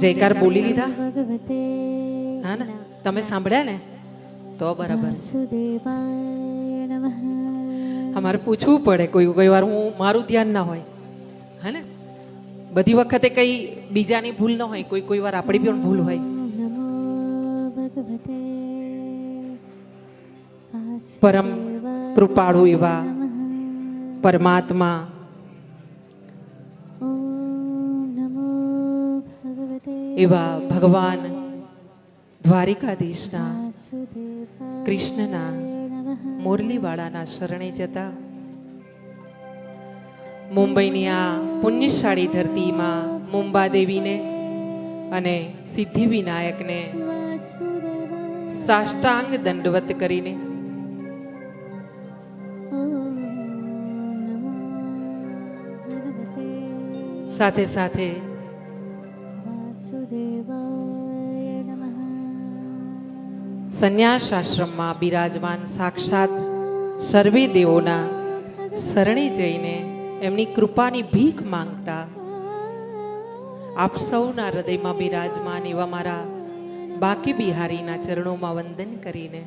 જયકાર બોલી લીધા? હા ને? તમે સાંભળ્યા ને? તો બરાબર. અમારે પૂછવું પડે કોઈ કોઈ વાર હું મારું ધ્યાન ના હોય. હા ને? બધી વખતે કઈ બીજાની ભૂલ ન હોય કોઈ કોઈ વાર આપણી પણ ભૂલ હોય. પરમ કૃપાળુ એવા પરમાત્મા. એવા ભગવાન દ્વારિકાધીશના કૃષ્ણના મુરલીવાળાના શરણે જતા મુંબઈની આ પુણ્યશાળી ધરતીમાં મુંબાદેવીને અને સિદ્ધિ વિનાયકને સાષ્ટાંગ દંડવત કરીને સાથે સાથે સંન્યાસ આશ્રમમાં બિરાજમાન સાક્ષાત સર્વે દેવોના શરણે જઈને એમની કૃપાની ભીખ માંગતા. આપ સૌના હૃદયમાં બિરાજમાન એવા મારા બાકી બિહારીના ચરણોમાં વંદન કરીને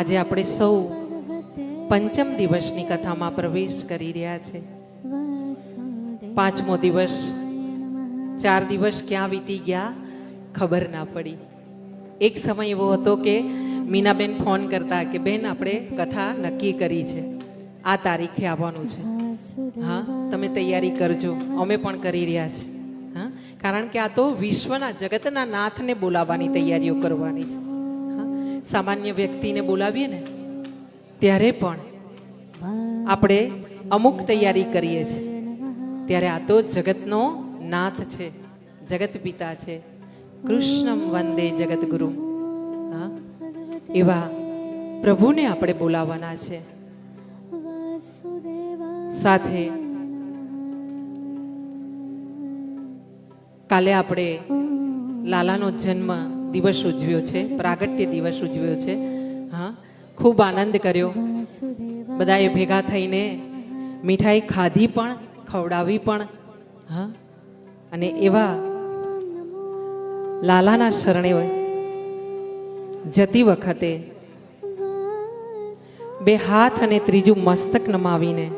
આજે આપણે સૌ પંચમ દિવસની કથામાં પ્રવેશ કરી રહ્યા છે. પાંચમો દિવસ, ચાર દિવસ ક્યાં વીતી ગયા ખબર ના પડી. એક સમય એવો હતો કે મીનાબેન ફોન કરતા કે, બેન, આપણે કથા નક્કી કરી છે. આ તારીખે આવવાનું છે. હા, તમે તૈયારી કરજો. અમે પણ કરી રહ્યા છે. હા, કારણ કે આ તો વિશ્વના જગતના નાથને બોલાવવાની તૈયારીઓ કરવાની છે. હા, સામાન્ય વ્યક્તિને બોલાવીએ ને, ત્યારે પણ આપણે અમુક તૈયારી કરીએ છીએ. ત્યારે આ તો જગતનો નાથ છે, જગત પિતા છે. કૃષ્ણમ વંદે જગતગુરુ હા? એવા પ્રભુને આપણે બોલાવવાના છે. સાથે કાલે આપણે લાલાનો જન્મ દિવસ ઉજવ્યો છે, પ્રાગટ્ય દિવસ ઉજવ્યો છે. હા? ખૂબ આનંદ કર્યો. બધાએ ભેગા થઈને મીઠાઈ ખાધી પણ, ખવડાવી પણ. હા? અને એવા લાલાના શરણે જતી વખતે બે હાથ અને ત્રીજું મસ્તક નમાવીને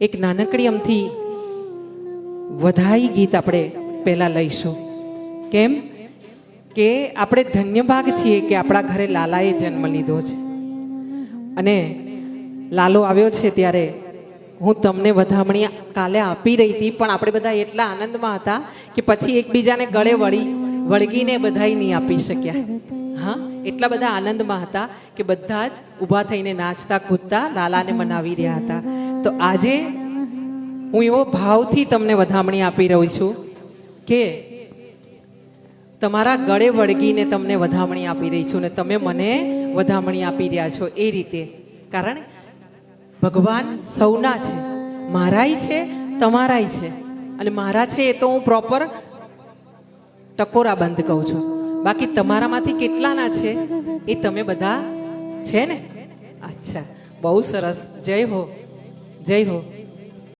એક નાનકડી અમથી વધાઈ ગીત આપણે પહેલા લઈશું. કેમ? કે આપણે ધન્યભાગ છીએ કે આપણા ઘરે લાલાએ જન્મ લીધો છે. અને લાલો આવ્યો છે ત્યારે હું તમને વધામણી કાલે આપી રહી હતી, પણ આપણે બધા એટલા આનંદમાં હતા કે પછી એકબીજાને ગળે વળી, વળગીને બધાય નહીં આપી શક્યા. હા, એટલા બધા આનંદમાં હતા કે બધા જ ઊભા થઈને નાચતા, કૂદતા, લાલાને મનાવી રહ્યા હતા. તો આજે હું એવો ભાવથી તમને વધામણી આપી રહી છું કે તમારા ગળે વળગીને તમને વધામણી આપી રહી છું ને તમે મને વધામણી આપી રહ્યા છો એ રીતે. કારણ ભગવાન સૌના છે. મારાય છે, તમારાય છે. અને મારા છે એ તો હું પ્રોપર ટકોરા બંધ કહું છું. બાકી તમારામાંથી કેટલાના છે એ તમે બધા છે ને? અચ્છા. બહુ સરસ. જય હો. જય હો.